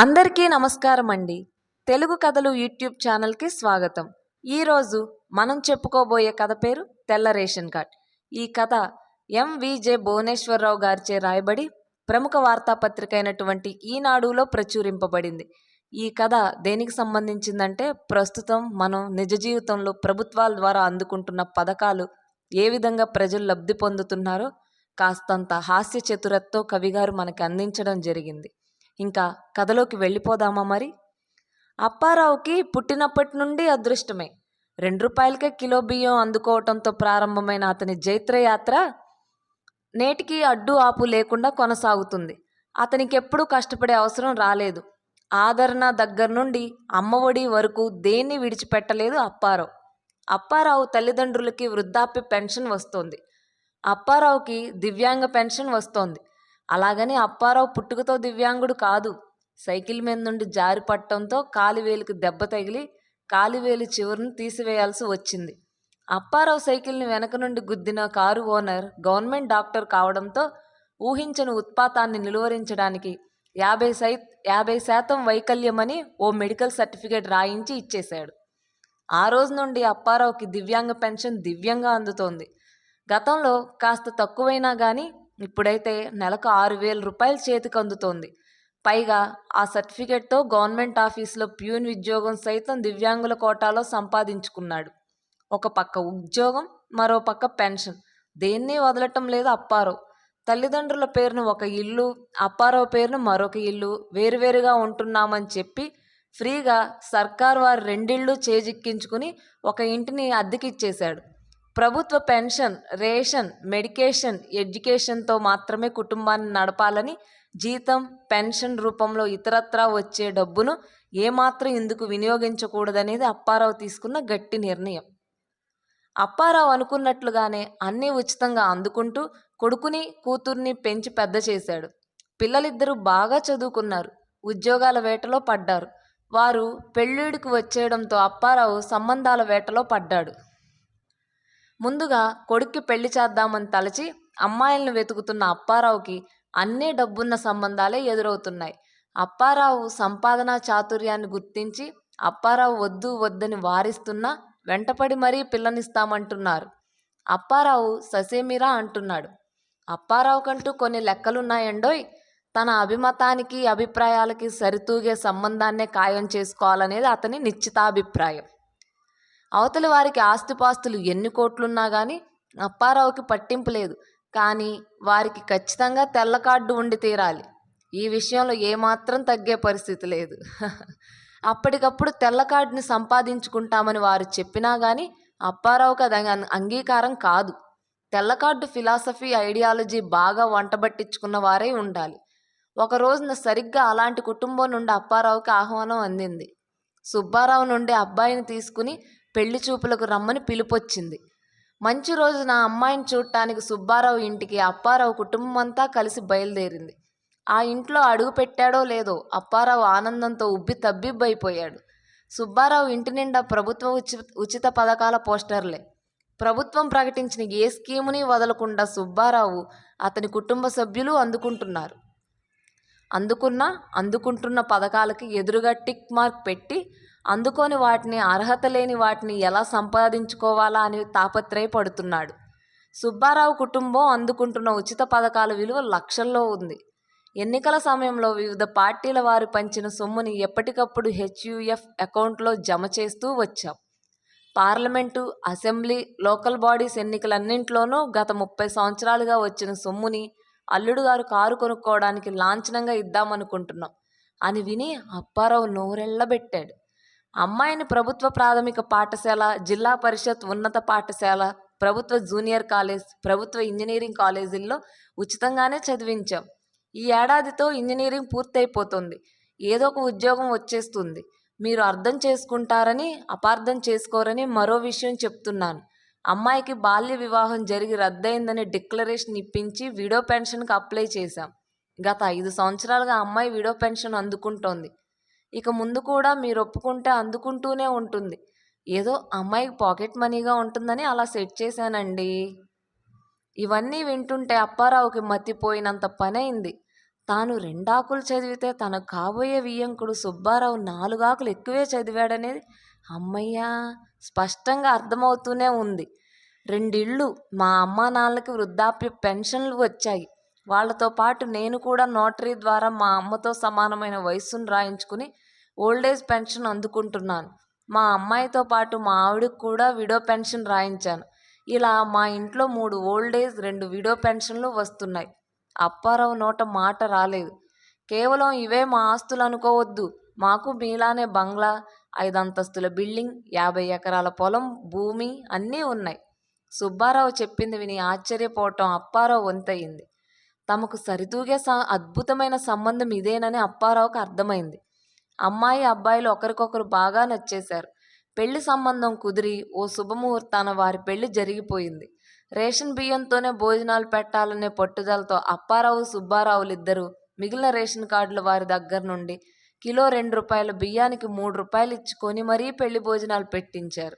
అందరికీ నమస్కారం అండి తెలుగు కథలు యూట్యూబ్ ఛానల్కి స్వాగతం. ఈరోజు మనం చెప్పుకోబోయే కథ పేరు తెల్ల రేషన్ కార్డ్. ఈ కథ ఎంవిజే భువనేశ్వరరావు గారిచే రాయబడి ప్రముఖ వార్తాపత్రిక అయినటువంటి ఈనాడులో ప్రచురింపబడింది. ఈ కథ దేనికి సంబంధించిందంటే ప్రస్తుతం మనం నిజ జీవితంలో ప్రభుత్వాల ద్వారా అందుకుంటున్న పథకాలు ఏ విధంగా ప్రజలు లబ్ధి పొందుతున్నారో కాస్తంత హాస్య చతురతతో కవిగారు మనకి అందించడం జరిగింది. ఇంకా కథలోకి వెళ్ళిపోదామా మరి? అప్పారావుకి పుట్టినప్పటి నుండి అదృష్టమే. రెండు రూపాయలకే కిలో బియ్యం అందుకోవటంతో ప్రారంభమైన అతని జైత్రయాత్ర నేటికి అడ్డు ఆపు లేకుండా కొనసాగుతుంది. అతనికి ఎప్పుడూ కష్టపడే అవసరం రాలేదు. ఆదరణ దగ్గర నుండి అమ్మఒడి వరకు దేన్ని విడిచిపెట్టలేదు అప్పారావు. అప్పారావు తల్లిదండ్రులకి వృద్ధాప్య పెన్షన్ వస్తోంది. అప్పారావుకి దివ్యాంగ పెన్షన్ వస్తోంది. అలాగని అప్పారావు పుట్టుకతో దివ్యాంగుడు కాదు. సైకిల్ మీద నుండి జారి పట్టడంతో కాలివేలుకు దెబ్బ తగిలి కాలివేలు చివరిని తీసివేయాల్సి వచ్చింది. అప్పారావు సైకిల్ని వెనక నుండి గుద్దిన కారు ఓనర్ గవర్నమెంట్ డాక్టర్ కావడంతో ఊహించని ఉత్పాతాన్ని నిలువరించడానికి యాభై సై యాభై శాతం వైకల్యమని ఓ మెడికల్ సర్టిఫికేట్ రాయించి ఇచ్చేశాడు. ఆ రోజు నుండి అప్పారావుకి దివ్యాంగ పెన్షన్ దివ్యంగా అందుతోంది. గతంలో కాస్త తక్కువైనా కానీ ఇప్పుడైతే నెలకు ఆరు వేల రూపాయలు చేతికి అందుతోంది. పైగా ఆ సర్టిఫికేట్తో గవర్నమెంట్ ఆఫీసులో ప్యూన్ ఉద్యోగం సైతం దివ్యాంగుల కోటాలో సంపాదించుకున్నాడు. ఒక పక్క ఉద్యోగం మరో పక్క పెన్షన్. దేన్ని వదలటం లేదు అప్పారావు. తల్లిదండ్రుల పేరును ఒక ఇల్లు అప్పారావు పేరును మరొక ఇల్లు వేరువేరుగా ఉంటున్నామని చెప్పి ఫ్రీగా సర్కార్ వారు రెండిళ్ళు చేజిక్కించుకుని ఒక ఇంటిని అద్దెకిచ్చేశాడు. ప్రభుత్వ పెన్షన్ రేషన్ మెడికేషన్ ఎడ్యుకేషన్తో మాత్రమే కుటుంబాన్ని నడపాలని జీతం పెన్షన్ రూపంలో ఇతరత్రా వచ్చే డబ్బును ఏమాత్రం ఇందుకు వినియోగించకూడదనేది అప్పారావు తీసుకున్న గట్టి నిర్ణయం. అప్పారావు అనుకున్నట్లుగానే అన్నీ ఉచితంగా అందుకుంటూ కొడుకుని కూతుర్ని పెంచి పెద్ద చేశాడు. పిల్లలిద్దరూ బాగా చదువుకున్నారు ఉద్యోగాల వేటలో పడ్డారు. వారు పెళ్ళిడికి వచ్చేయడంతో అప్పారావు సంబంధాల వేటలో పడ్డాడు. ముందుగా కొడుక్కి పెళ్ళి చేద్దామని తలచి అమ్మాయిలను వెతుకుతున్న అప్పారావుకి అన్నీ డబ్బున్న సంబంధాలే ఎదురవుతున్నాయి. అప్పారావు సంపాదన చాతుర్యాన్ని గుర్తించి అప్పారావు వద్దు వద్దని వారిస్తున్నా వెంటపడి మరీ పిల్లనిస్తామంటున్నారు. అప్పారావు ససేమిరా అంటున్నాడు. అప్పారావు కంటూ కొన్ని లెక్కలున్నాయండోయ్. తన అభిమతానికి అభిప్రాయాలకి సరితూగే సంబంధాన్నే ఖాయం చేసుకోవాలనేది అతని నిశ్చితాభిప్రాయం. అవతలి వారికి ఆస్తిపాస్తులు ఎన్ని కోట్లున్నా కానీ అప్పారావుకి పట్టింపు లేదు. కానీ వారికి ఖచ్చితంగా తెల్ల కార్డు ఉండి తీరాలి. ఈ విషయంలో ఏమాత్రం తగ్గే పరిస్థితి లేదు. అప్పటికప్పుడు తెల్ల కార్డుని సంపాదించుకుంటామని వారు చెప్పినా కానీ అప్పారావుకి అది అంగీకారం కాదు. తెల్ల కార్డు ఫిలాసఫీ ఐడియాలజీ బాగా వంటబట్టించుకున్న వారే ఉండాలి. ఒక రోజున సరిగ్గా అలాంటి కుటుంబం నుండి అప్పారావుకి ఆహ్వానం అందింది. సుబ్బారావు నుండి అబ్బాయిని తీసుకుని పెళ్ళి చూపులకు రమ్మని పిలుపొచ్చింది. మంచి రోజున అమ్మాయిని చూడటానికి సుబ్బారావు ఇంటికి అప్పారావు కుటుంబం అంతా కలిసి బయలుదేరింది. ఆ ఇంట్లో అడుగు పెట్టాడో లేదో అప్పారావు ఆనందంతో ఉబ్బి తబ్బిబ్బైపోయాడు సుబ్బారావు ఇంటి నిండా ప్రభుత్వ ఉచిత పథకాల పోస్టర్లే. ప్రభుత్వం ప్రకటించిన ఏ స్కీముని వదలకుండా సుబ్బారావు అతని కుటుంబ సభ్యులు అందుకుంటున్నారు. అందుకున్న అందుకుంటున్న పథకాలకి ఎదురుగా టిక్ మార్క్ పెట్టి అందుకొని వాటిని అర్హత లేని వాటిని ఎలా సంపాదించుకోవాలా అని తాపత్రయపడుతున్నాడు. సుబ్బారావు కుటుంబం అందుకుంటున్న ఉచిత పథకాల విలువ లక్షల్లో ఉంది. ఎన్నికల సమయంలో వివిధ పార్టీల వారు పంచిన సొమ్ముని ఎప్పటికప్పుడు హెచ్యుఎఫ్ అకౌంట్లో జమ చేస్తూ వచ్చాం. పార్లమెంటు అసెంబ్లీ లోకల్ బాడీస్ ఎన్నికలన్నింటిలోనూ గత ముప్పై సంవత్సరాలుగా వచ్చిన సొమ్ముని అల్లుడు గారు కారు కొనుక్కోవడానికి లాంఛనంగా ఇద్దామనుకుంటున్నాం అని విని అప్పారావు నోరెళ్ళబెట్టాడు. అమ్మాయిని ప్రభుత్వ ప్రాథమిక పాఠశాల జిల్లా పరిషత్ ఉన్నత పాఠశాల ప్రభుత్వ జూనియర్ కాలేజ్ ప్రభుత్వ ఇంజనీరింగ్ కాలేజీల్లో ఉచితంగానే చదివించాం. ఈ ఏడాదితో ఇంజనీరింగ్ పూర్తయిపోతుంది. ఏదో ఒక ఉద్యోగం వచ్చేస్తుంది. మీరు అర్థం చేసుకుంటారని అపార్థం చేసుకోరని మరో విషయం చెప్తున్నాను. అమ్మాయికి బాల్య వివాహం జరిగి రద్దయిందని డిక్లరేషన్ ఇప్పించి విడో పెన్షన్కి అప్లై చేశాం. గత ఐదు సంవత్సరాలుగా అమ్మాయి విడో పెన్షన్ అందుకుంటోంది. ఇక ముందు కూడా మీరు ఒప్పుకుంటే అందుకుంటూనే ఉంటుంది. ఏదో అమ్మాయికి పాకెట్ మనీగా ఉంటుందని అలా సెట్ చేశానండి. ఇవన్నీ వింటుంటే అప్పారావుకి మతిపోయినంత పనైంది. తాను రెండాకులు చదివితే తనకు కాబోయే వియ్యంకుడు సుబ్బారావు నాలుగాకులు ఎక్కువే చదివాడనేది అమ్మయ్యా! స్పష్టంగా అర్థమవుతూనే ఉంది. రెండిళ్ళు మా అమ్మా నాన్నలకి వృద్ధాప్య పెన్షన్లు వచ్చాయి. వాళ్ళతో పాటు నేను కూడా నోటరీ ద్వారా మా అమ్మతో సమానమైన వయస్సును రాయించుకుని ఓల్డేజ్ పెన్షన్ అందుకుంటున్నాను. మా అమ్మాయితో పాటు మా ఆవిడకి కూడా విడో పెన్షన్ రాయించాను. ఇలా మా ఇంట్లో మూడు ఓల్డేజ్ రెండు విడో పెన్షన్లు వస్తున్నాయి. అప్పారావు నోట మాట రాలేదు. కేవలం ఇవే మా ఆస్తులు అనుకోవద్దు. మాకు మీలానే బంగ్లా ఐదంతస్తుల బిల్డింగ్ యాభై ఎకరాల పొలం భూమి అన్నీ ఉన్నాయి. సుబ్బారావు చెప్పింది విని ఆశ్చర్యపోవటం అప్పారావు వంతయింది. తమకు సరితూగే స అద్భుతమైన సంబంధం ఇదేనని అప్పారావుకు అర్థమైంది. అమ్మాయి అబ్బాయిలు ఒకరికొకరు బాగా నచ్చేశారు. పెళ్ళి సంబంధం కుదిరి ఓ శుభముహూర్తాన వారి పెళ్ళి జరిగిపోయింది. రేషన్ బియ్యంతోనే భోజనాలు పెట్టాలనే పట్టుదలతో అప్పారావు సుబ్బారావులిద్దరూ మిగిలిన రేషన్ కార్డులు వారి దగ్గర నుండి కిలో రెండు రూపాయల బియ్యానికి మూడు రూపాయలు ఇచ్చుకొని మరీ పెళ్ళి భోజనాలు పెట్టించారు.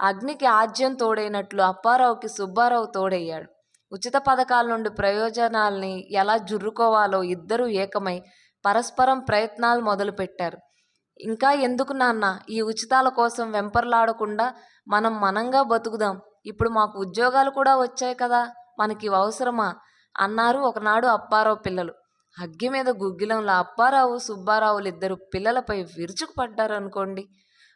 అగ్నికి ఆజ్యం తోడైనట్లు అప్పారావుకి సుబ్బారావు తోడయ్యాడు. ఉచిత పథకాల నుండి ప్రయోజనాల్ని ఎలా జుర్రుకోవాలో ఇద్దరూ ఏకమై పరస్పరం ప్రయత్నాలు మొదలుపెట్టారు. ఇంకా ఎందుకు నాన్న? ఈ ఉచితాల కోసం వెంపర్లాడకుండా మనం మనంగా బతుకుదాం. ఇప్పుడు మాకు ఉద్యోగాలు కూడా వచ్చాయి కదా మనకి అవసరమా? అన్నారు ఒకనాడు అప్పారావు పిల్లలు. అగ్గి మీద గుగ్గిలంలో అప్పారావు సుబ్బారావులు ఇద్దరు పిల్లలపై విరుచుకుపడ్డారు అనుకోండి.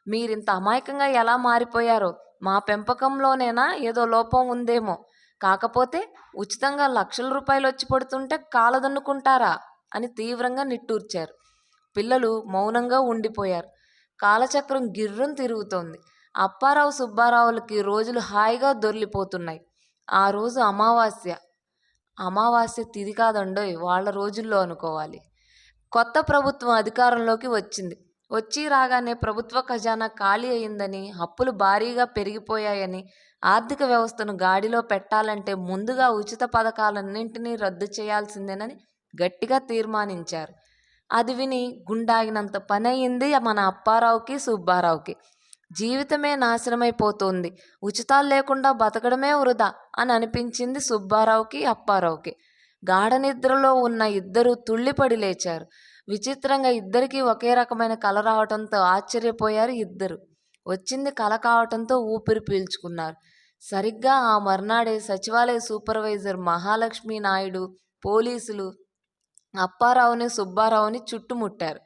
మీరింత అమాయకంగా ఎలా మారిపోయారో? మా పెంపకంలోనేనా? ఏదో లోపం ఉందేమో. కాకపోతే ఉచితంగా లక్షల రూపాయలు వచ్చి పడుతుంటే కాలదన్నుకుంటారా? అని తీవ్రంగా నిట్టూర్చారు. పిల్లలు మౌనంగా ఉండిపోయారు. కాలచక్రం గిర్రం తిరుగుతోంది. అప్పారావు సుబ్బారావులకి రోజులు హాయిగా దొర్లిపోతున్నాయి ఆ రోజు అమావాస్య. అమావాస్య తిది కాదండోయ్ వాళ్ళ రోజుల్లో అనుకోవాలి. కొత్త ప్రభుత్వం అధికారంలోకి వచ్చింది. వచ్చి రాగానే ప్రభుత్వ ఖజానా ఖాళీ అయిందని అప్పులు భారీగా పెరిగిపోయాయని ఆర్థిక వ్యవస్థను గాడిలో పెట్టాలంటే ముందుగా ఉచిత పథకాలన్నింటినీ రద్దు చేయాల్సిందేనని గట్టిగా తీర్మానించారు. అది విని గుండాగినంత పని అయింది మన అప్పారావుకి సుబ్బారావుకి. జీవితమే నాశనమైపోతుంది. ఉచితాలు లేకుండా బతకడమే వృధా అని అనిపించింది సుబ్బారావుకి అప్పారావుకి. గాఢ నిద్రలో ఉన్న ఇద్దరు తుళ్ళిపడి లేచారు. విచిత్రంగా ఇద్దరికీ ఒకే రకమైన కల రావటంతో ఆశ్చర్యపోయారు ఇద్దరు. వచ్చింది కల కావటంతో ఊపిరి పీల్చుకున్నారు. సరిగ్గా ఆ మర్నాడే సచివాలయ సూపర్వైజర్ మహాలక్ష్మి నాయుడు పోలీసులు అప్పారావుని సుబ్బారావుని చుట్టుముట్టారు.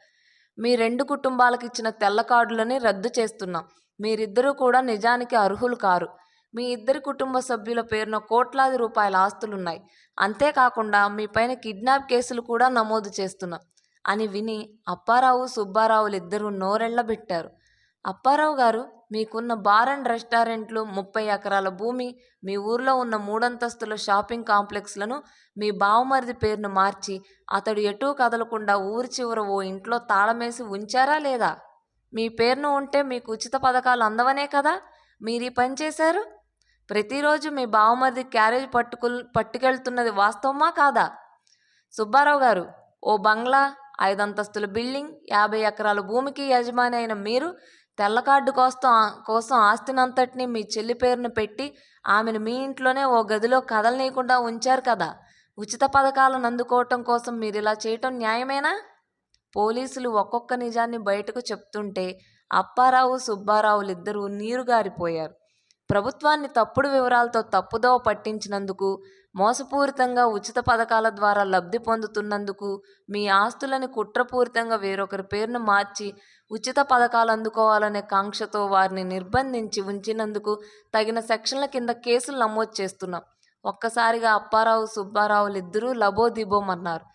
మీ రెండు కుటుంబాలకు ఇచ్చిన తెల్ల కార్డులని రద్దు చేస్తున్నాం. మీరిద్దరూ కూడా నిజానికి అర్హులు కారు. మీ ఇద్దరి కుటుంబ సభ్యుల పేరున కోట్లాది రూపాయల ఆస్తులున్నాయి. అంతేకాకుండా మీ పైన కిడ్నాప్ కేసులు కూడా నమోదు చేస్తున్నాం. అని విని అప్పారావు సుబ్బారావులు ఇద్దరూ నోరెళ్ళబెట్టారు అప్పారావు గారు మీకున్న బార్ అండ్ రెస్టారెంట్లు ముప్పై ఎకరాల భూమి మీ ఊర్లో ఉన్న మూడంతస్తుల షాపింగ్ కాంప్లెక్స్లను మీ బావమరిది పేరును మార్చి అతడు ఎటూ కదలకుండా ఊరి చివర ఓ ఇంట్లో తాళమేసి ఉంచారా లేదా? మీ పేరును ఉంటే మీకు ఉచిత పథకాలు అందవనే కదా? మీరు ఈ పని చేశారు? ప్రతిరోజు మీ బావమరిది క్యారేజ్ పట్టుకు పట్టుకెళ్తున్నది వాస్తవమా కాదా? సుబ్బారావు గారు ఓ బంగ్లా ఐదంతస్తుల బిల్డింగ్ యాభై ఎకరాల భూమికి యజమాని అయిన మీరు తెల్ల కార్డు కోసం కోసం ఆస్తినంతటిని మీ చెల్లి పేరును పెట్టి ఆమెను మీ ఇంట్లోనే ఓ గదిలో కదలనీయకుండా ఉంచారు కదా. ఉచిత పథకాలను అందుకోవటం కోసం మీరు ఇలా చేయటం న్యాయమేనా? పోలీసులు ఒక్కొక్క నిజాన్ని బయటకు చెప్తుంటే అప్పారావు సుబ్బారావులు ఇద్దరూ నీరుగారిపోయారు ప్రభుత్వాన్ని తప్పుడు వివరాలతో తప్పుదోవ పట్టించినందుకు మోసపూరితంగా ఉచిత పథకాల ద్వారా లబ్ధి పొందుతున్నందుకు మీ ఆస్తులని కుట్రపూరితంగా వేరొకరి పేరును మార్చి ఉచిత పథకాలు అందుకోవాలనే కాంక్షతో వారిని నిర్బంధించి ఉంచినందుకు తగిన సెక్షన్ల కింద కేసులు నమోదు చేస్తున్నాం. ఒక్కసారిగా అప్పారావు సుబ్బారావులు ఇద్దరూ లబోదిబోమన్నారు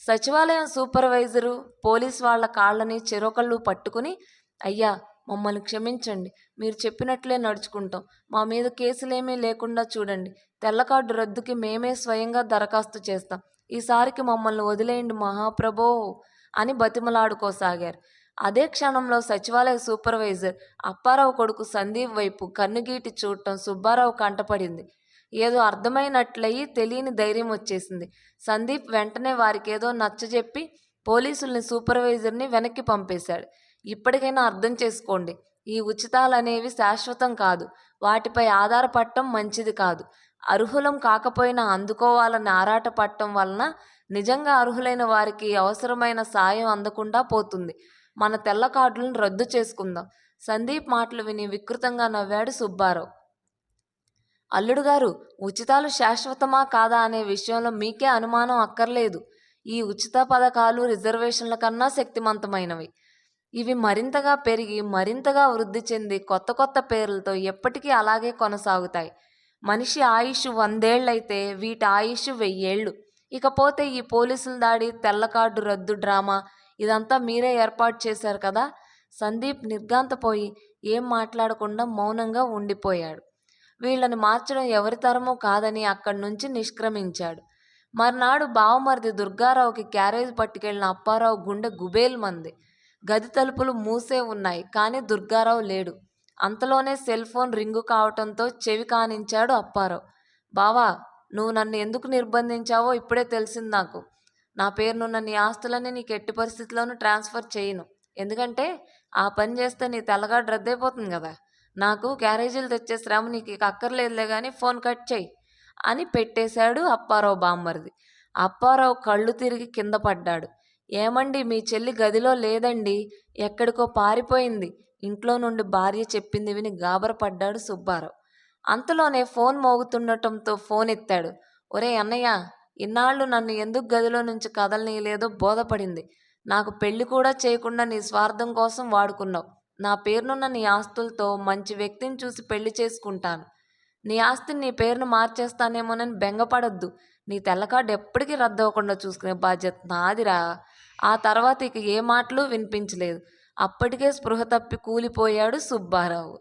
సచివాలయం సూపర్వైజరు పోలీస్ వాళ్ళ కాళ్ళని చెరొకళ్ళు పట్టుకుని అయ్యా మమ్మల్ని క్షమించండి. మీరు చెప్పినట్లే నడుచుకుంటాం. మా మీద కేసులేమీ లేకుండా చూడండి. తెల్ల కార్డు రద్దుకి మేమే స్వయంగా దరఖాస్తు చేస్తాం. ఈసారికి మమ్మల్ని వదిలేయండి మహాప్రభో అని బతిమలాడుకోసాగారు. అదే క్షణంలో సచివాలయ సూపర్వైజర్ అప్పారావు కొడుకు సందీప్ వైపు కన్నుగీటి చూడటం సుబ్బారావు కంటపడింది. ఏదో అర్థమైనట్లయి తెలియని ధైర్యం వచ్చేసింది. సందీప్ వెంటనే వారికేదో నచ్చజెప్పి పోలీసుల్ని సూపర్వైజర్ని వెనక్కి పంపేశాడు. ఇప్పటికైనా అర్థం చేసుకోండి. ఈ ఉచితాలు అనేవి శాశ్వతం కాదు. వాటిపై ఆధారపడటం మంచిది కాదు. అర్హులం కాకపోయినా అందుకోవాలని ఆరాటపడటం వలన నిజంగా అర్హులైన వారికి అవసరమైన సాయం అందకుండా పోతుంది. మన తెల్ల కార్డులను రద్దు చేసుకుందాం. సందీప్ మాటలు విని వికృతంగా నవ్వాడు సుబ్బారావు. అల్లుడు గారు ఉచితాలు శాశ్వతమా కాదా అనే విషయంలో మీకే అనుమానం అక్కర్లేదు. ఈ ఉచిత పథకాలు రిజర్వేషన్ల కన్నా శక్తివంతమైనవి ఇవి మరింతగా పెరిగి మరింతగా వృద్ధి చెంది కొత్త కొత్త పేర్లతో ఎప్పటికీ అలాగే కొనసాగుతాయి. మనిషి ఆయుష్ వందేళ్ళైతే వీటి ఆయుష్ వెయ్యేళ్ళు. ఇకపోతే ఈ పోలీసుల దాడి తెల్ల కార్డు రద్దు డ్రామా ఇదంతా మీరే ఏర్పాటు చేశారు కదా? సందీప్ నిర్గాంతపోయి ఏం మాట్లాడకుండా మౌనంగా ఉండిపోయాడు. వీళ్ళని మార్చడం ఎవరి తరమో కాదని అక్కడి నుంచి నిష్క్రమించాడు. మర్నాడు బావమరిది దుర్గారావుకి క్యారేజ్ పట్టుకెళ్ళిన అప్పారావు గుండె గుబేల్ మంది. గది తలుపులు మూసే ఉన్నాయి కానీ దుర్గారావు లేడు. అంతలోనే సెల్ ఫోన్ రింగు కావటంతో చెవి కానించాడు అప్పారావు. బావా నువ్వు నన్ను ఎందుకు నిర్బంధించావో ఇప్పుడే తెలిసింది నాకు. నా పేరునున్న నీ ఆస్తులన్నీ నీకు ఎట్టి పరిస్థితిలోనూ ట్రాన్స్ఫర్ చేయను. ఎందుకంటే ఆ పని చేస్తే నీ తెల్లగాడు రద్దయిపోతుంది కదా. నాకు క్యారేజీలు తెచ్చే శ్రమ నీకు ఇక అక్కర్లేదులే కానీ ఫోన్ కట్ చేయి అని పెట్టేశాడు అప్పారావు బామ్మరిది. అప్పారావు కళ్ళు తిరిగి కింద పడ్డాడు. ఏమండి మీ చెల్లి గదిలో లేదండి. ఎక్కడికో పారిపోయింది. ఇంట్లో నుండి భార్య చెప్పింది విని గాబరపడ్డాడు సుబ్బారావు. అంతలోనే ఫోన్ మోగుతుండటంతో ఫోన్ ఎత్తాడు. ఒరే అన్నయ్య ఇన్నాళ్ళు నన్ను ఎందుకు గదిలో నుంచి కదలనీయలేదో బోధపడింది. నాకు పెళ్ళి కూడా చేయకుండా నీ స్వార్థం కోసం వాడుకున్నావు. నా పేరునున్న నీ ఆస్తులతో మంచి వ్యక్తిని చూసి పెళ్ళి చేసుకుంటాను. నీ ఆస్తిని నీ పేరును మార్చేస్తానేమోనని బెంగపడొద్దు. నీ తెల్లకాడు ఎప్పటికీ రద్దు అవ్వకుండా చూసుకునే బాధ్యత నాదిరా. ఆ తర్వాత ఇక ఏ మాటలు వినిపించలేదు. అప్పటికే స్పృహ తప్పి కూలిపోయాడు సుబ్బారావు.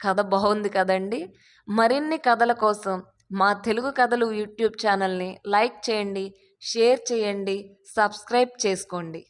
కథ బాగుంది కదండి. మరిన్ని కథల కోసం మా తెలుగు కథలు యూట్యూబ్ ఛానల్ని లైక్ చేయండి షేర్ చేయండి సబ్స్క్రైబ్ చేసుకోండి.